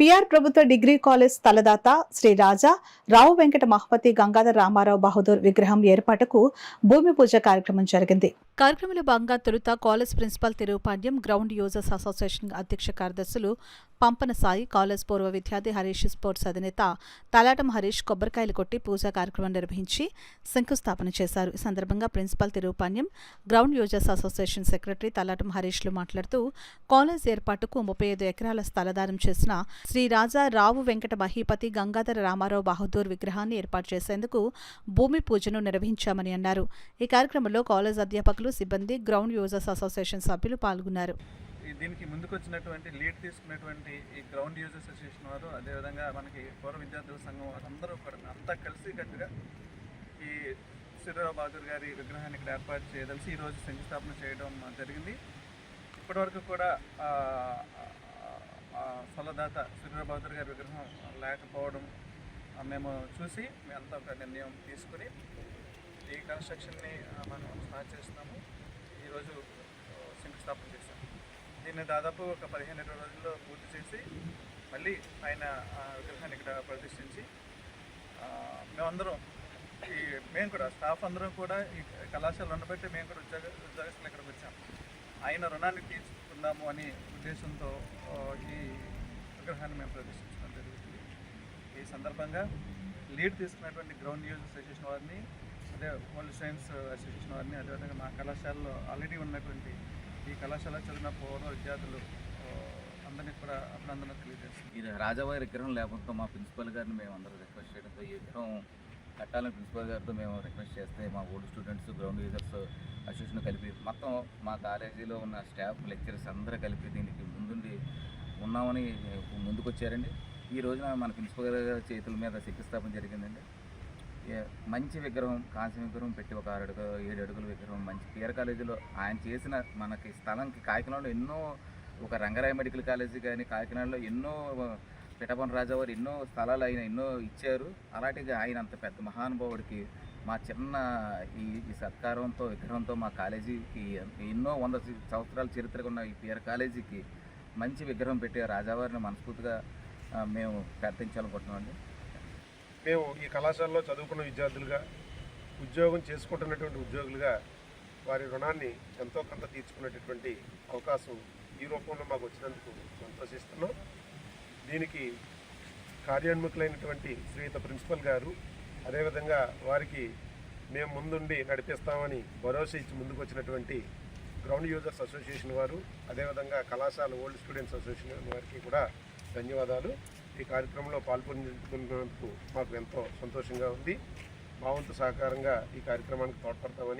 PR ప్రభుత్వ degree college తలదాత శ్రీ రాజా రావు వెంకట మహపతి గంగాధర రామారావు బహదూర్ విగ్రహం ఏర్పాటుకు భూమి పూజ కార్యక్రమం జరిగింది. కార్యక్రమంలో భాగంగా తొలుత college principal Tirupandyam ground users association అధ్యక్ష కార్యదర్శులు పంపన సాయి కాలేజ్ పూర్వ విద్యార్థి హరీష్ స్పోర్ట్స్ అధినేత తలాటం హరీష్ కొబ్బరికాయలు కొట్టి పూజా కార్యక్రమం నిర్వహించి శంకుస్థాపన చేశారు. ఈ సందర్భంగా principal Tirupandyam ground users association secretary Talatam హరీష్లు మాట్లాడుతూ కాలేజ్ ఏర్పాటుకు ముప్పై ఐదు ఎకరాల స్థలదానం చేసిన శ్రీ రాజా రావు వెంకట మహీపతి గంగాధర రామారావు బహదూర్ విగ్రహాన్ని ఏర్పాటు చేసేందుకు భూమి పూజను నిర్వహించామని అన్నారు. ఈ కార్యక్రమంలో కాలేజ్ అధ్యాపకులు సిబ్బంది గ్రౌండ్ యూజర్స్ అసోసియేషన్ సభ్యులు పాల్గొన్నారు. ఈ దీనికి ముందుకొచ్చినటువంటి లీడ్ తీసుకున్నటువంటి ఈ గ్రౌండ్ యూజర్స్ అసోసియేషన్ వారు అదేవిధంగా మనకి పూర్వ విద్యార్థుల సంఘం వారు అందరూ కూడా అంతా కలిసి కట్టుగా ఈ సూర్యరావు బహదూర్ గారి విగ్రహాన్ని ఇక్కడ ఏర్పాటు చేయదలిసి ఈరోజు శంకుస్థాపన చేయడం జరిగింది. ఇప్పటివరకు కూడా కులదాత ఆ, గారి విగ్రహం లేకపోవడం మేము చూసి మేమంతా ఒక నిర్ణయం తీసుకుని ఈ కన్స్ట్రక్షన్ని మనం స్టార్ట్ చేస్తున్నాము. ఈరోజు శంకుస్థాపన చేశాం. దీన్ని దాదాపు ఒక పదిహేను ఇరవై రోజుల్లో పూర్తి చేసి మళ్ళీ ఆయన విగ్రహాన్ని ఇక్కడ ప్రదర్శించి మేమందరం ఈ మేము కూడా స్టాఫ్ అందరం కూడా ఈ కళాశాల ఉండబట్టి మేము కూడా ఉద్యోగ ఉద్యోగస్తులు ఇక్కడికి వచ్చాం. ఆయన రుణాన్ని తీర్చుకుందాము అనే ఉద్దేశంతో ఈ విగ్రహాన్ని మేము ప్రదర్శించడం జరుగుతుంది. ఈ సందర్భంగా లీడ్ తీసుకున్నటువంటి గ్రౌండ్ యూజ్ అసోసియేషన్ వారిని అదే వరల్డ్ సైన్స్ అసోసియేషన్ వారిని అదేవిధంగా మా కళాశాలలో ఆల్రెడీ ఉన్నటువంటి ఈ కళాశాల చదివిన పూర్వ విద్యార్థులు అందరినీ కూడా అభినందన తెలియజేస్తుంది ఇది రాజావారి విగ్రహం లేకపోతే మా ప్రిన్సిపల్ గారిని మేము అందరూ రిక్వెస్ట్ చేయడంతో ఈ విగ్రహం కట్టాలని ప్రిన్సిపల్ గారితో మేము రిక్వెస్ట్ చేస్తే మా old students ground users association కలిపి మొత్తం మా కాలేజీలో ఉన్న స్టాఫ్ లెక్చరర్స్ అందరూ కలిపి దీనికి ఉన్నామని ముందుకు వచ్చారండి ఈ రోజున మన ప్రిన్సిపల్ గారి చేతుల మీద శంకుస్థాపన జరిగిందండి. మంచి విగ్రహం కాంస్య విగ్రహం పెట్టి ఒక ఆరు అడుగు ఏడు అడుగుల విగ్రహం మంచి పీర కాలేజీలో ఆయన చేసిన మనకి స్థలంకి కాకినాడలో ఎన్నో ఒక రంగరాయ మెడికల్ కాలేజీ కానీ కాకినాడలో ఎన్నో పిఠపన రాజావారు ఎన్నో స్థలాలు ఆయన ఎన్నో ఇచ్చారు. అలాంటిగా ఆయన అంత పెద్ద మహానుభావుడికి మా చిన్న ఈ ఈ సత్కారంతో విగ్రహంతో మా కాలేజీకి ఎన్నో వంద సంవత్సరాల చరిత్ర ఉన్న ఈ పిఆర్ కాలేజీకి మంచి విగ్రహం పెట్టి రాజావారిని మనస్ఫూర్తిగా మేము ప్రార్థించాలనుకుంటున్నామండి మేము ఈ కళాశాలలో చదువుకున్న విద్యార్థులుగా ఉద్యోగం చేసుకుంటున్నటువంటి ఉద్యోగులుగా వారి రుణాన్ని ఎంతో కొంత తీర్చుకునేటటువంటి అవకాశం ఈ రూపంలో మాకు వచ్చినందుకు సంతోషిస్తున్నాం. దీనికి కార్యోన్ముఖులైనటువంటి శ్రీయుత ప్రిన్సిపల్ గారు అదేవిధంగా వారికి మేము ముందుండి నడిపిస్తామని భరోసా ఇచ్చి ముందుకు వచ్చినటువంటి గ్రౌండ్ యూజర్స్ అసోసియేషన్ వారు అదేవిధంగా కళాశాల ఓల్డ్ స్టూడెంట్స్ అసోసియేషన్ వారికి కూడా ధన్యవాదాలు. ఈ కార్యక్రమంలో పాల్గొన్నందుకు మాకు ఎంతో సంతోషంగా ఉంది. మా వంతు సహకారంగా ఈ కార్యక్రమానికి తోడ్పడతామని